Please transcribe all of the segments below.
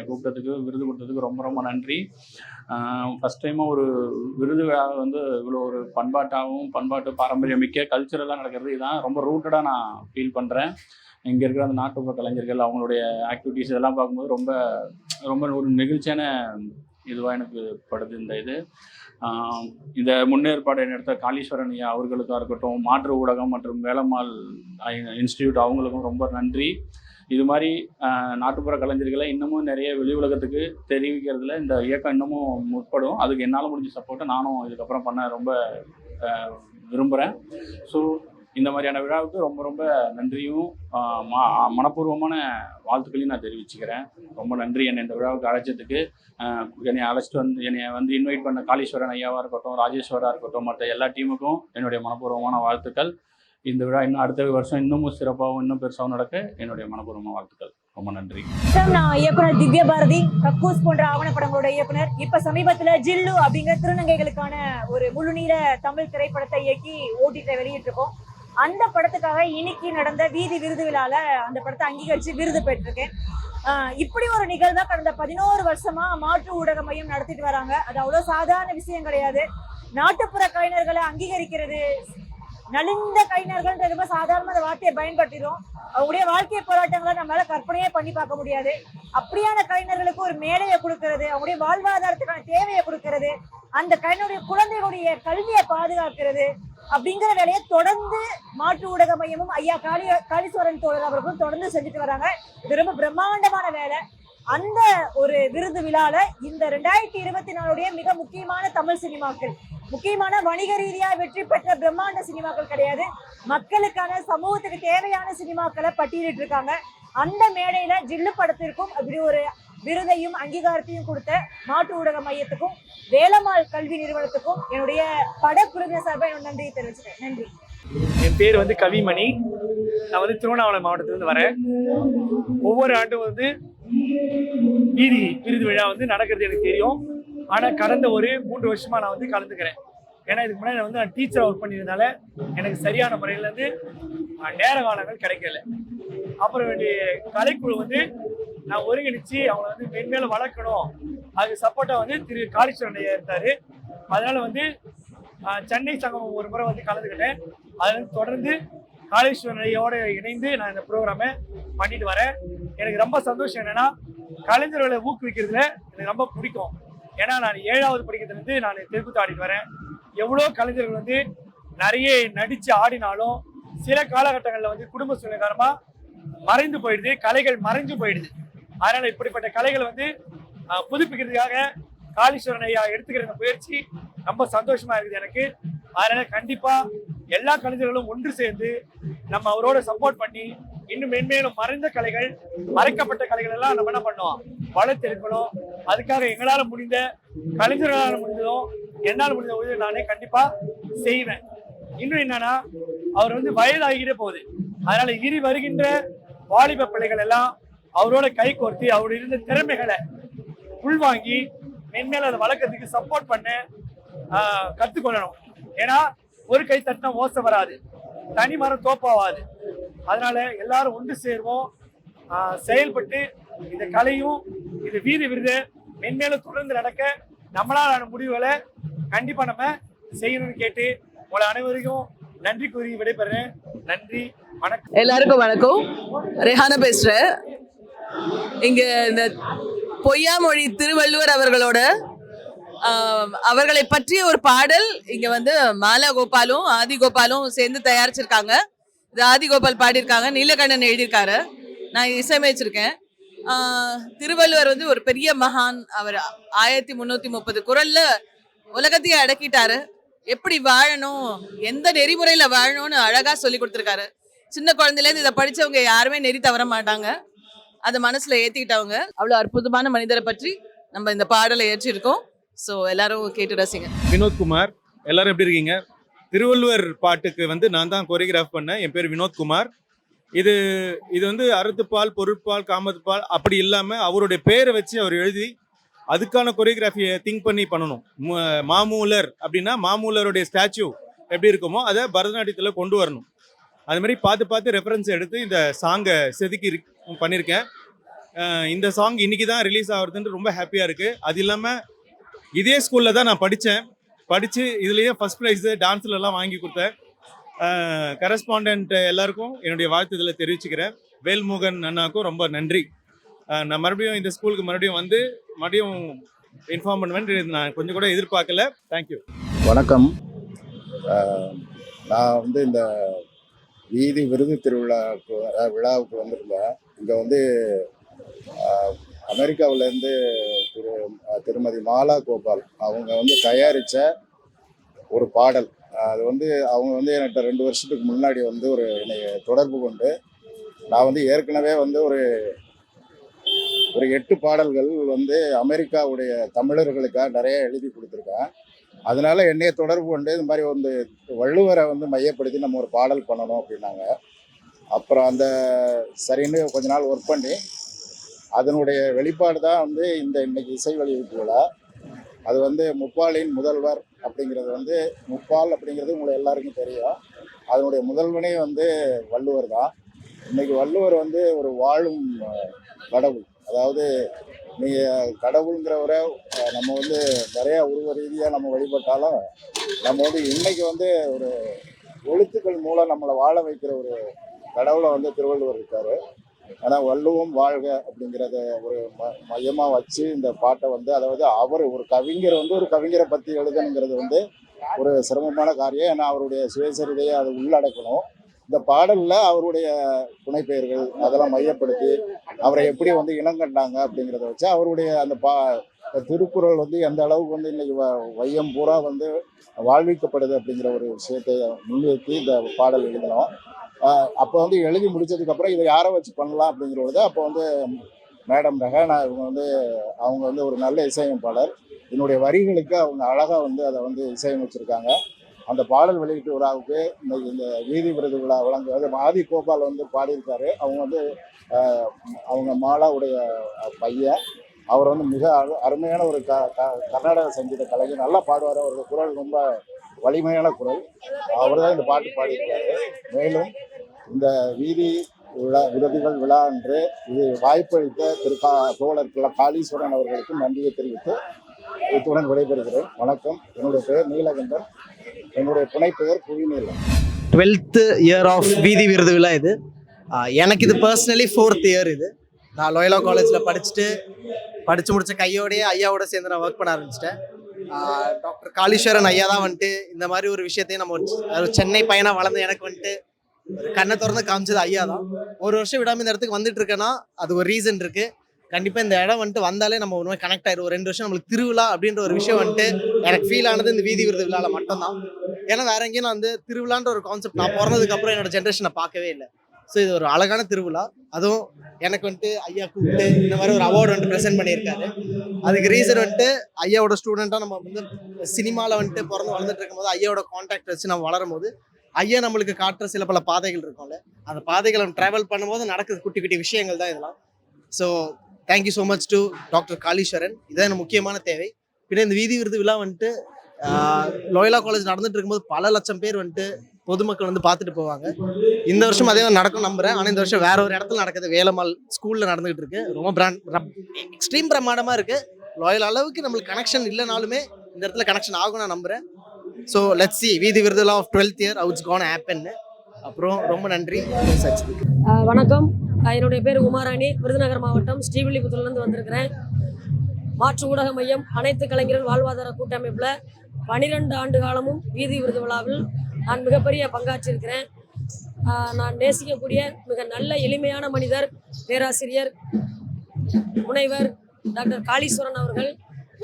என்னை கூப்பிட்டதுக்கு விருது கொடுத்ததுக்கு ரொம்ப ரொம்ப நன்றி. ஃபஸ்ட் டைமாக ஒரு விருது வந்து இவ்வளோ ஒரு பண்பாட்டாகவும் பண்பாட்டு பாரம்பரியமிக்க கல்ச்சரெல்லாம் நடக்கிறது. இதான் ரொம்ப ரூட்டடாக நான் ஃபீல் பண்ணுறேன் இங்கே இருக்கிற அந்த நாட்டுப்புற கலைஞர்கள் அவங்களுடைய ஆக்டிவிட்டீஸ் இதெல்லாம் பார்க்கும்போது ரொம்ப ரொம்ப ஒரு நெகிழ்ச்சியான இதுவாக எனக்கு படுது இந்த இது. இந்த முன்னேற்பாடு எடுத்த காளீஸ்வரன் ஐயா அவர்களுக்காக இருக்கட்டும் மாற்று ஊடகம் மற்றும் வேலம்மாள் இன்ஸ்டியூட் அவங்களுக்கும் ரொம்ப நன்றி. இது மாதிரி நாட்டுப்புற கலைஞர்களை இன்னமும் நிறைய வெளி உலகத்துக்கு தெரிவிக்கிறதுல இந்த இயக்கம் இன்னமும் முற்படும். அதுக்கு என்னால் முடிஞ்ச சப்போர்ட்டை நானும் இதுக்கப்புறம் பண்ண ரொம்ப விரும்புகிறேன் ஸோ இந்த மாதிரியான விழாவுக்கு ரொம்ப ரொம்ப நன்றியும் மனப்பூர்வமான வாழ்த்துக்களையும் நான் தெரிவிச்சுக்கிறேன். ரொம்ப நன்றி என்னை இந்த விழாவுக்கு அழைச்சதுக்கு. என்னை அழைச்சிட்டு வந்து என்னை வந்து இன்வைட் பண்ண காளீஸ்வரன் ஐயாவாக இருக்கட்டும் ராஜேஸ்வராக இருக்கட்டும் மற்ற எல்லா டீமுக்கும் என்னுடைய மனப்பூர்வமான வாழ்த்துக்கள். இந்த விழா இன்னும் அடுத்த வருஷம் இன்னமும் சிறப்பாகவும் இன்னும் பெருசாகவும் நடக்க என்னுடைய மனப்பூர்வமாக வாழ்த்துக்கள். ரொம்ப நன்றி. வணக்கம், நான் இயக்குனர் திவ்ய பாரதி கக்கூஸ் போன்ற ஆவணப்படங்களோட இயக்குனர். இப்ப சமீபத்துல ஜில்லு அப்படிங்கிற திருநங்கைகளுக்கான ஒரு முழுநீர தமிழ் திரைப்படத்தை இயக்கி ஓட்டிட்டு வெளியிட்டிருக்கோம். அந்த படத்துக்காக இன்னைக்கு நடந்த வீதி விருது விழால அந்த படத்தை அங்கீகரிச்சு விருது பெற்றிருக்கேன். ஆஹ் இப்படி ஒரு நிகழ்வை கடந்த பதினோரு வருஷமா மாற்று ஊடக மையம் நடத்திட்டு வராங்க. அது அவ்வளவு சாதாரண விஷயம் கிடையாது. நாட்டுப்புற கலைஞர்களை அங்கீகரிக்கிறது நலிந்த கலைஞர்கள் ரொம்ப சாதாரண அந்த வார்த்தையை பயன்படுத்திடும் அவங்களுடைய வாழ்க்கை போராட்டங்களை நம்மளால கற்பனையே பண்ணி பார்க்க முடியாது. அப்படியான கலைஞர்களுக்கு ஒரு மேடையை கொடுக்கறது அவங்களுடைய வாழ்வாதாரத்துக்கான தேவையை கொடுக்கறது அந்த கலைஞருடைய குழந்தைகளுடைய கல்வியை பாதுகாக்கிறது அப்படிங்கிற வேலையை தொடர்ந்து மாற்று ஊடக மையமும் ஐயா காளி காளீஸ்வரன் தோழர் அவர்களும் தொடர்ந்து செஞ்சுட்டு வராங்க. இது ரொம்ப பிரம்மாண்டமான வேலை. அந்த ஒரு விருது விழால இந்த ரெண்டாயிரத்தி இருபத்தி நாலுடைய மிக முக்கியமான தமிழ் சினிமாக்கள் முக்கியமான வணிக ரீதியாக வெற்றி பெற்ற பிரம்மாண்ட சினிமாக்கள் கிடையாது. மக்களுக்கான சமூகத்துக்கு தேவையான சினிமாக்களை பட்டியலிட்டு இருக்காங்க அந்த மேடையில ஜில்லு படத்திற்கும் அப்படி ஒரு விருதையும் அங்கீகாரத்தையும் கொடுத்த மாட்டு ஊடக மையத்துக்கும் வேலம்மாள் கல்வி நிறுவனத்துக்கும் என்னுடைய படக்குழுவினர் சார்பாக என்னோட நன்றியை நன்றி. என் பேர் வந்து கவிமணி. நான் வந்து திருவண்ணாமலை மாவட்டத்திலிருந்து வரேன். ஒவ்வொரு ஆண்டும் வந்து வீதி விருது விழா வந்து நடக்கிறது எனக்கு தெரியும். ஆனால் கடந்த ஒரு மூன்று வருஷமா நான் வந்து கலந்துக்கிறேன். ஏன்னா இதுக்கு முன்னாடி வந்து நான் டீச்சர் ஒர்க் பண்ணியிருந்தால எனக்கு சரியான முறையில் வந்து நேர காலங்கள் கிடைக்கல. அப்புறம் வேண்டிய கலைக்குழு வந்து நான் ஒருங்கிணைச்சு அவங்கள வந்து மென்மேலும் வளர்க்கணும். அதுக்கு சப்போர்ட்டாக வந்து திரு காளீஸ்வரன் ஐயா இருந்தார். அதனால வந்து சென்னை சங்கம் ஒரு முறை வந்து கலந்துக்கிட்டேன். அதுல தொடர்ந்து காளீஸ்வரன் ஐயாவோட இணைந்து நான் இந்த ப்ரோக்ராமை பண்ணிட்டு வரேன். எனக்கு ரொம்ப சந்தோஷம் என்னன்னா கலைஞர்களை ஊக்குவிக்கிறதுல எனக்கு ரொம்ப பிடிக்கும். ஏன்னா நான் ஏழாவது படிக்கிறதுலேருந்து நான் தெருக்கூத்து ஆடிட்டு வரேன். எவ்வளோ கலைஞர்கள் வந்து நிறைய நடித்து ஆடினாலும் சில காலகட்டங்களில் வந்து குடும்ப சூழ்நிலை மறைந்து போயிடுது கலைகள் மறைஞ்சு போயிடுது. அதனால் இப்படிப்பட்ட கலைகளை வந்து புதுப்பிக்கிறதுக்காக காளீஸ்வரன் ஐயா எடுத்துக்கிற இந்த முயற்சி ரொம்ப சந்தோஷமாக இருக்குது எனக்கு. அதனால் கண்டிப்பாக எல்லா கலைஞர்களும் ஒன்று சேர்ந்து நம்ம அவரோட சப்போர்ட் பண்ணி இன்னும் மென்மேலும் மறைந்த கலைகள் மறைக்கப்பட்ட கலைகள் எல்லாம் நம்ம என்ன பண்ணோம் வளர்த்தெடுக்கணும் அதுக்காக எங்களால் முடிந்த கலைஞர்களால் முடிஞ்சதும் என்னால் முடிந்த உதவி நானே கண்டிப்பா செய்வேன். இன்னும் என்னன்னா அவர் வந்து வயதாகிட்டே போகுது. அதனால இனி வருகின்ற வாலிப பிள்ளைகள் எல்லாம் அவரோட கை கோர்த்து அவரோட இருந்த திறமைகளை உள்வாங்கி மென்மேல அதை வளர்க்கறதுக்கு சப்போர்ட் பண்ண கற்றுக்கொள்ளணும் கத்துக்கொள்ளணும். ஏன்னா ஒரு கை தட்டினா ஓசை வராது. தனி மரம் தோப்பாவாது. அதனால எல்லாரும் ஒன்று சேர்வோம். செயல்பட்டு இந்த கலையும் இந்த வீதி விருது மென்மேலும் தொடர்ந்து நடக்க நம்மளாலான முடிவுகளை கண்டிப்பா நம்ம செய்யணும்னு கேட்டு உங்களை அனைவருக்கும் நன்றி கூறி விடைபெறேன். நன்றி வணக்கம். எல்லாருக்கும் வணக்கம். ரெஹானா பேசுறேன் இங்க இந்த பொய்யாமொழி திருவள்ளுவர் அவர்களோட அவர்களை பற்றிய ஒரு பாடல் இங்க வந்து மாலா கோபாலும் ஆதி கோபாலும் சேர்ந்து தயாரிச்சிருக்காங்க. இது ஆதிகோபால் பாடியிருக்காங்க நீலகண்டன் எழுதியிருக்காரு. நான் இசையமைச்சிருக்கேன். திருவள்ளுவர் வந்து ஒரு பெரிய மகான். அவர் ஆயிரத்தி முந்நூற்றி முப்பது குரல்ல உலகத்தையே அடக்கிட்டாரு. எப்படி வாழணும்? எந்த நெறிமுறையில் வாழணும்னு அழகாக சொல்லி கொடுத்துருக்காரு. சின்ன குழந்தையிலேருந்து இதை படிச்சவங்க யாருமே நெறி தவற மாட்டாங்க. அதை மனசில் ஏற்றிக்கிட்டவங்க அவ்வளோ அற்புதமான மனிதரை பற்றி நம்ம இந்த பாடலை ஏற்றிருக்கோம். ஸோ எல்லாரும் கேட்டு ரசிங்க. வினோத்குமார் எல்லாரும் எப்படி இருக்கீங்க? திருவள்ளுவர் பாட்டுக்கு வந்து நான் தான் கொரியோகிராஃப் பண்ணேன். என் பேர் வினோத்குமார் இது இது வந்து அறுத்துப்பால் பொருட்பால் காமத்துப்பால் அப்படி இல்லாமல் அவருடைய பேரை வச்சு அவர் எழுதி அதுக்கான கொரியோகிராஃபியை திங்க் பண்ணி பண்ணணும். மாமூலர் அப்படின்னா மாமூலருடைய ஸ்டாச்சு எப்படி இருக்குமோ அதை பரதநாட்டியத்தில் கொண்டு வரணும். அது மாதிரி பார்த்து பார்த்து ரெஃபரன்ஸ் எடுத்து இந்த சாங்கை செதுக்கி பண்ணியிருக்கேன் இந்த சாங் இன்னைக்கு தான் ரிலீஸ் ஆகுறதுன்னு ரொம்ப ஹாப்பியாக இருக்குது அது இல்லாமல் இதே ஸ்கூலில் தான் நான் படித்தேன் படித்து இதுலேயே ஃபஸ்ட் ப்ரைஸு டான்ஸ்லலாம் வாங்கி கொடுத்தேன். கரஸ்பாண்டன்ட் எல்லாருக்கும் என்னுடைய வாழ்த்துதலை தெரிவிச்சுக்கிறேன். வேல்முகன் அண்ணாக்கும் ரொம்ப நன்றி. நான் மறுபடியும் இந்த ஸ்கூலுக்கு மறுபடியும் வந்து மறுபடியும் இன்ஃபார்ம் பண்ணுவேன். நான் கொஞ்சம் கூட எதிர்பார்க்கல. தேங்க்யூ வணக்கம். நான் வந்து இந்த வீதி விருது திருவிழாவுக்கு விழாவுக்கு வந்திருந்தேன். இங்கே வந்து அமெரிக்காவிலேருந்து திரு திருமதி மாலா கோபால் அவங்க வந்து தயாரித்த ஒரு பாடல். அது வந்து அவங்க வந்து என்கிட்ட ரெண்டு வருஷத்துக்கு முன்னாடி வந்து ஒரு என்னை தொடர்பு கொண்டு நான் வந்து ஏற்கனவே வந்து ஒரு ஒரு எட்டு பாடல்கள் வந்து அமெரிக்காவுடைய தமிழர்களுக்காக நிறைய எழுதி கொடுத்துருக்கேன். அதனால என்னைய தொடர்பு கொண்டு இந்த மாதிரி வந்து வள்ளுவரை வந்து மையப்படுத்தி நம்ம ஒரு பாடல் பண்ணணும் அப்படின்னாங்க. அப்புறம் அந்த சரின்னு கொஞ்ச நாள் ஒர்க் பண்ணி அதனுடைய வெளிப்பாடு தான் வந்து இந்த இன்னைக்கு இசை வெளியீட்டு விழா அது வந்து முப்பாலின் முதல்வர் அப்படிங்கிறது வந்து முப்பால் அப்படிங்கிறது உங்களை எல்லாருக்கும் தெரியும். அதனுடைய முதல்வனே வந்து வள்ளுவர் தான். இன்னைக்கு வள்ளுவர் வந்து ஒரு வாழும் கடவுள். அதாவது நீங்கள் கடவுளுங்கிறவரை நம்ம வந்து நிறையா உருவ ரீதியாக நம்ம வழிபட்டாலும் நம்ம வந்து இன்னைக்கு வந்து ஒரு எழுத்துக்கள் மூலம் நம்மளை வாழ வைக்கிற ஒரு கடவுளை வந்து திருவள்ளுவர் இருக்காரு. ஆனால் வள்ளுவம் வாழ்க அப்படிங்கிறத ஒரு ம மையமாக வச்சு இந்த பாட்டை வந்து அதாவது அவர் ஒரு கவிஞர் வந்து ஒரு கவிஞரை பற்றி எழுதணுங்கிறது வந்து ஒரு சிரமமான காரியம். ஏன்னா அவருடைய சுயசரிதையை அதை உள்ளடக்கணும். இந்த பாடலில் அவருடைய புனைப்பெயர்கள் அதெல்லாம் மையப்படுத்தி அவரை எப்படி வந்து இனங்கண்டாங்க அப்படிங்கிறத வச்சு அவருடைய அந்த பா திருக்குறள் வந்து எந்த அளவுக்கு வந்து இன்னைக்கு வ- வையம் பூரா வந்து வாழ்விக்கப்படுது அப்படிங்கிற ஒரு விஷயத்தை முன்னிறுத்தி இந்த பாடல் எழுதினோம் அப்போ வந்து எழுதி முடிச்சதுக்கப்புறம் இதை யாரை வச்சு பண்ணலாம் அப்படிங்கிறத அப்போ வந்து மேடம் ரெஹானா இவங்க வந்து அவங்க வந்து ஒரு நல்ல இசையமைப்பாளர். என்னுடைய வரிகளுக்கு அவங்க அழகாக வந்து அதை வந்து இசையமைச்சிருக்காங்க. அந்த பாடல் வெளியீட்டு விழாவுக்கு இன்னைக்கு இந்த வீதி விருது விழா வழங்குவது ஆதி கோபால் வந்து பாடியிருக்காரு. அவங்க வந்து அவங்க மாலாவுடைய பையன். அவர் வந்து மிக அரு அருமையான ஒரு க க- கர்நாடக சங்கீத கலைஞர். நல்லா பாடுவார். அவருடைய குரல் ரொம்ப வலிமையான குரல். அவர் தான் இந்த பாட்டு பாடியிருக்காரு. மேலும் இந்த வீதி விழா விருதுகள் விழா என்று இது வாய்ப்பளித்த திரு கா தோழர் காளீஸ்வரன் அவர்களுக்கு நன்றியை தெரிவித்து இத்துடன் விடைபெறுகிறேன். வணக்கம். என்னுடைய பெயர் நீலகண்டன். என்னுடைய புனைப்பெயர் புவிநீலம் டுவெல்த்து இயர் ஆஃப் வீதி விருது விழா இது. எனக்கு இது பர்சனலி ஃபோர்த் இயர் இது. நான் லோயலா காலேஜில் படிச்சுட்டு படித்து முடிச்ச கையோடையே ஐயாவோட சேர்ந்து நான் ஒர்க் பண்ண ஆரம்பிச்சிட்டேன். டாக்டர் காளீஸ்வரன் ஐயா தான் வந்துட்டு இந்த மாதிரி ஒரு விஷயத்தையும் நம்ம ஒரு சென்னை பையனாக வளர்ந்த எனக்கு வந்துட்டு கண்ணை திறந்து காமிச்சது ஐயா தான். ஒரு வருஷம் விடாம இந்த இடத்துக்கு வந்துட்டு இருக்கேன்னா அது ஒரு ரீசன் இருக்கு. கண்டிப்பாக இந்த இடம் வந்துட்டு வந்தாலே நம்ம ஒரு மாதிரி கனெக்ட் ஆயிடும் ஒரு ரெண்டு வருஷம் நம்மளுக்கு திருவிழா அப்படின்ற ஒரு விஷயம் வந்துட்டு எனக்கு ஃபீல் ஆனது இந்த வீதி விருது விழாவில் மட்டும்தான். ஏன்னா வேற எங்கேயும் நான் வந்து திருவிழான்ற ஒரு கான்செப்ட் நான் பிறந்ததுக்கு அப்புறம் என்னோட ஜென்ரேஷனை பார்க்கவே இல்லை. ஸோ இது ஒரு அழகான திருவிழா. அதுவும் எனக்கு வந்துட்டு ஐயா கூப்பிட்டு இந்த மாதிரி ஒரு அவார்டு வந்துட்டு ப்ரெசென்ட் பண்ணியிருக்காரு. அதுக்கு ரீசன் வந்துட்டு ஐயாவோட ஸ்டூடெண்ட்டாக நம்ம வந்து சினிமாவில் வந்துட்டு பிறந்து வளர்ந்துட்டு இருக்கும்போது ஐயாவோட காண்டாக்ட் வச்சு நம்ம வளரும் போது ஐயா நம்மளுக்கு காட்டுற சில பல பாதைகள் இருக்கும்ல. அந்த பாதைகளை நம்ம ட்ராவல் பண்ணும்போது நடக்குது குட்டி குட்டி விஷயங்கள் தான் இதெல்லாம். So thank you so much to doctor Kaleeswaran. இதான் எனக்கு முக்கியமான தேவை. பின்ன இந்த வீதி விருது விழா வந்துட்டு லோயலா காலேஜ் நடந்துட்டு இருக்கும்போது பல லட்சம் பேர் வந்துட்டு பொதுமக்கள் வந்து பார்த்துட்டு போவாங்க. இந்த வருஷம் அதே மாதிரி நடக்கும் நம்புறேன். ஆனால் இந்த வருஷம் வேற ஒரு இடத்துல நடக்குது. வேலமால் ஸ்கூல்ல நடந்துகிட்டு இருக்கு. ரொம்ப பிராண்ட் எக்ஸ்ட்ரீம் பிரமாண்டமா இருக்கு. லோயல் அளவுக்கு நம்மளுக்கு கனெக்ஷன் இல்லைனாலுமே இந்த இடத்துல கனெக்ஷன் ஆகும் நான் நம்புறேன். ஸோ லெட் சி வீதி விருதுலா ஆஃப் டுவெல்த் இயர் அவுட்ஸ் கான் ஆப்பன்னு அப்புறம் ரொம்ப நன்றி. வணக்கம். என்னுடைய பேர் உமாராணி. விருதுநகர் மாவட்டம் ஸ்ரீவில்லிபுத்தூர்லேருந்து வந்திருக்கிறேன். மாற்று ஊடக மையம் அனைத்து கலைஞர்கள் வாழ்வாதார கூட்டமைப்பில் பனிரெண்டு ஆண்டு காலமும் வீதி விருது விழாவில் நான் மிகப்பெரிய பங்காற்றிருக்கிறேன் நான் நேசிக்கக்கூடிய மிக நல்ல எளிமையான மனிதர் பேராசிரியர் முனைவர் டாக்டர் காளீஸ்வரன் அவர்கள்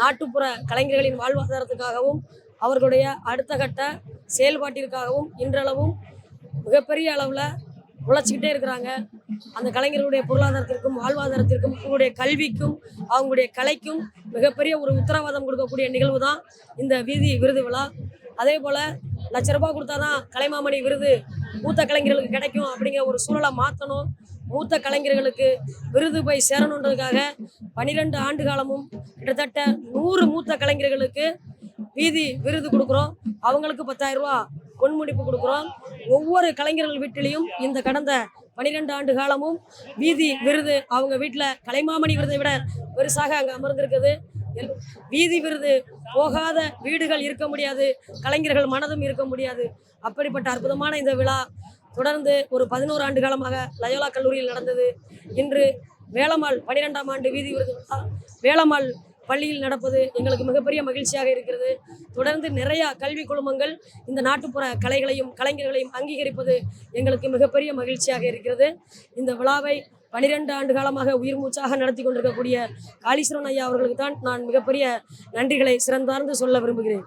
நாட்டுப்புற கலைஞர்களின் வாழ்வாதாரத்துக்காகவும் அவர்களுடைய அடுத்த கட்ட செயல்பாட்டிற்காகவும் இன்றளவும் மிகப்பெரிய அளவில் உழைச்சிக்கிட்டே இருக்கிறாங்க. அந்த கலைஞர்களுடைய பொருளாதாரத்திற்கும் வாழ்வாதாரத்திற்கும் அவங்களுடைய கல்விக்கும் அவங்களுடைய கலைக்கும் மிகப்பெரிய ஒரு உத்தரவாதம் கொடுக்கக்கூடிய நிகழ்வு தான் இந்த வீதி விருது விழா. அதே போல் லட்ச ரூபாய் கொடுத்தா தான் கலைமாமணி விருது மூத்த கலைஞர்களுக்கு கிடைக்கும் அப்படிங்கிற ஒரு சூழலை மாற்றணும். மூத்த கலைஞர்களுக்கு விருது போய் சேரணுன்றதுக்காக பனிரெண்டு ஆண்டு காலமும் கிட்டத்தட்ட நூறு மூத்த கலைஞர்களுக்கு வீதி விருது கொடுக்குறோம். அவங்களுக்கு பத்தாயிரம் ரூபா பொன்முடிப்பு கொடுக்குறோம். ஒவ்வொரு கலைஞர்கள் வீட்டிலையும் இந்த கடந்த பனிரெண்டு ஆண்டு காலமும் வீதி விருது அவங்க வீட்டில் கலைமாமணி விருதை விட பெருசாக அங்கே அமர்ந்திருக்குது. வீதி விருது போகாத வீடுகள் இருக்க முடியாது கலைஞர்கள் மனதும் இருக்க முடியாது. அப்படிப்பட்ட அற்புதமான இந்த விழா தொடர்ந்து ஒரு பதினோரு ஆண்டு காலமாக லயோலா கல்லூரியில் நடந்தது. இன்று வேலம்மாள் பனிரெண்டாம் ஆண்டு வீதி விருது விழா வேலம்மாள் பள்ளியில் நடப்பது எங்களுக்கு மிகப்பெரிய மகிழ்ச்சியாக இருக்கிறது. தொடர்ந்து நிறைய கல்வி குழுமங்கள் இந்த நாட்டுப்புற கலைகளையும் கலைஞர்களையும் அங்கீகரிப்பது எங்களுக்கு மிகப்பெரிய மகிழ்ச்சியாக இருக்கிறது. இந்த விழாவை பனிரெண்டு ஆண்டு காலமாக உயிர் மூச்சாக நடத்தி கொண்டிருக்கக்கூடிய காளீஸ்வரன் ஐயா அவர்களுக்கு தான் நான் மிகப்பெரிய நன்றிகளை சிறந்தார்ந்து சொல்ல விரும்புகிறேன்.